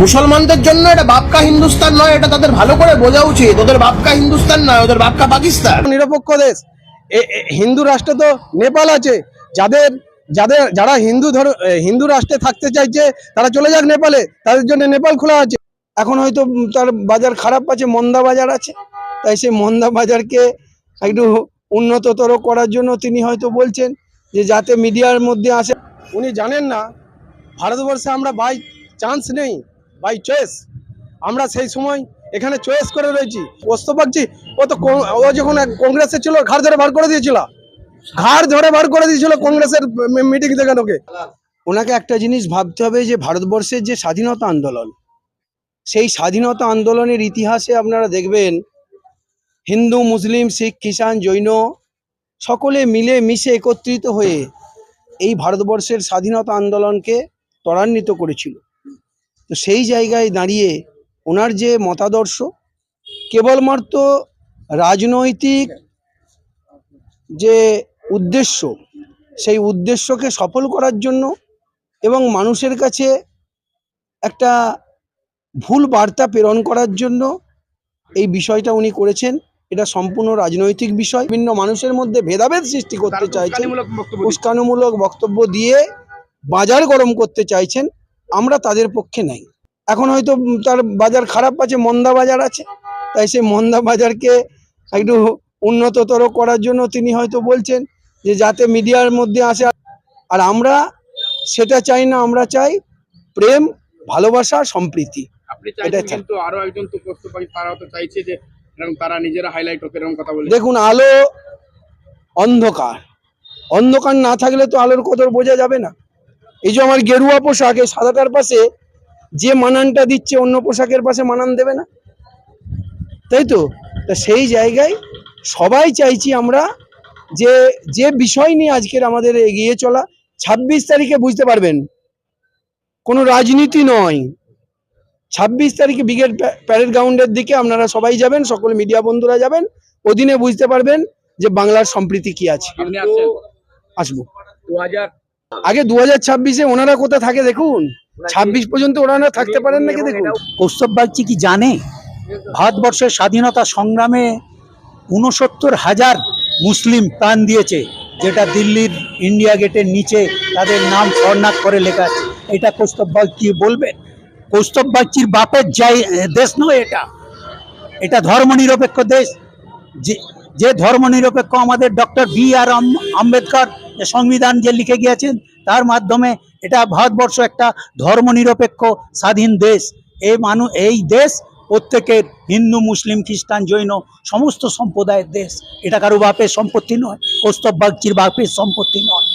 মুসলমানদের জন্য এটা বাপকা হিন্দুস্তান নয়, এটা তাদের ভালো করে বোঝা উচিত। ওদের বাপকা হিন্দুস্তান নয়, ওদের বাপকা পাকিস্তান। নিরপেক্ষ দেশ। হিন্দু রাষ্ট্রে তো নেপাল আছে। যাদের যাদের, যারা হিন্দু ধর হিন্দু রাষ্ট্রে থাকতে চাইছে, তারা চলে যাক নেপালে। তাদের জন্য নেপাল খোলা আছে। এখন হয়তো তার বাজার খারাপ আছে, মন্দা বাজার আছে। তাই সেই মন্দা বাজারকে একটু উন্নততর করার জন্য তিনি হয়তো বলছেন যে যাতে মিডিয়ার মধ্যে আসে। উনি জানেন না, ভারতবর্ষে আমরা বাই চান্স নেই। বাই চয়েস আমরা সেই সময় এখানে চয়েস করে রয়েছি। প্রস্তাব পাচ্ছি ও তো ও যখন কংগ্রেসে ছিল, ঘাড় ধরে বার করে দিয়েছিল। ঘাড় ধরে বার করে দিয়েছিল কংগ্রেসের মিটিং থেকে ওকে ওনাকে একটা জিনিস ভাবতে হবে যে, ভারতবর্ষের যে স্বাধীনতা আন্দোলন, সেই স্বাধীনতা আন্দোলনের ইতিহাসে আপনারা দেখবেন, হিন্দু, মুসলিম, শিখ, খ্রিস্টান, জৈন, সকলে মিলে মিশে একত্রিত হয়ে এই ভারতবর্ষের স্বাধীনতা আন্দোলনকে ত্বরান্বিত করেছিল। তো সেই জায়গায় দাঁড়িয়ে ওনার যে মতাদর্শ কেবলমাত্র রাজনৈতিক যে উদ্দেশ্য সেই উদ্দেশ্যকে সফল করার জন্য এবং মানুষের কাছে একটা ভুল বার্তা প্রেরণ করার জন্য এই বিষয়টা উনি করেছেন। এটা সম্পূর্ণ রাজনৈতিক বিষয়। বিভিন্ন মানুষের মধ্যে ভেদাভেদ সৃষ্টি করতে চাইছেন। উস্কানিমূলক বক্তব্য দিয়ে বাজার গরম করতে চাইছেন। আমরা তাদের পক্ষে নাই। এখন হয়তো তার বাজার খারাপ আছে মন্দা বাজার আছে তাই সেই মন্দা বাজারকে একটু উন্নততর করার জন্য তিনি হয়তো বলছেন যে যাতে মিডিয়ার মধ্যে আসে। আর আমরা সেটা চাই না আমরা চাই প্রেম ভালোবাসা সম্প্রীতি। আপনি এটা চাইছেন চাই। কিন্তু আরও একজন তো প্রশ্ন পাই তারাও তো চাইছে যে তারা নিজেরা হাইলাইট এরকম কথা বলে। দেখুন আলো অন্ধকার। অন্ধকার না থাকলে তো আলোর কদর বোঝা যাবে না। এই যে আমার গেরুয়া পোশাক এই সাদাটার পাশে যে মানানটা দিচ্ছে অন্য পোশাকের পাশে মানান দেবে না। তাই তো? তা সেই জায়গায় সবাই চাইছি আমরা যে যে বিষয় নিয়ে আজকের আমাদের এগিয়ে চলা ছাব্বিশ তারিখে বুঝতে পারবেন কোনো রাজনীতি নয়। ছাব্বিশ তারিখে ব্রিগেড প্যা- প্যারেড গ্রাউন্ডের দিকে আপনারা সবাই যাবেন সকল মিডিয়া বন্ধুরা যাবেন ওদিনে বুঝতে পারবেন যে বাংলার সম্প্রীতি কি আছে। আসব। দু হাজার আগে দু হাজার ছাব্বিশে ওনারা কোথায় থাকে দেখুন? ছাব্বিশ পর্যন্ত ওনারা থাকতে পারেন নাকি দেখুন? কৌস্তব বাগচি কি জানে? ভারতবর্ষের স্বাধীনতা সংগ্রামে উনসত্তর হাজার মুসলিম প্রাণ দিয়েছে যেটা দিল্লির ইন্ডিয়া গেটের নিচে তাদের নাম স্বর্ণাক করে লেখা আছে। এটা কৌস্তব বাগচি বলবেন কৌস্তব বাগচির বাপের যাই দেশ নয় এটা। এটা ধর্মনিরপেক্ষ দেশ। যে যে ধর্মনিরপেক্ষ আমাদের ডক্টর বি আর আম্বেদকর সংবিধান যে লিখে গিয়েছেন, তার মাধ্যমে এটা ভারতবর্ষ একটা ধর্মনিরপেক্ষ স্বাধীন দেশ। এই মানু, এই দেশ প্রত্যেকের হিন্দু, মুসলিম, খ্রিস্টান, জৈন সমস্ত সম্প্রদায়ের দেশ। এটা কারও বাপের সম্পত্তি নয় কৌস্তব বাগচির বাপের সম্পত্তি নয়।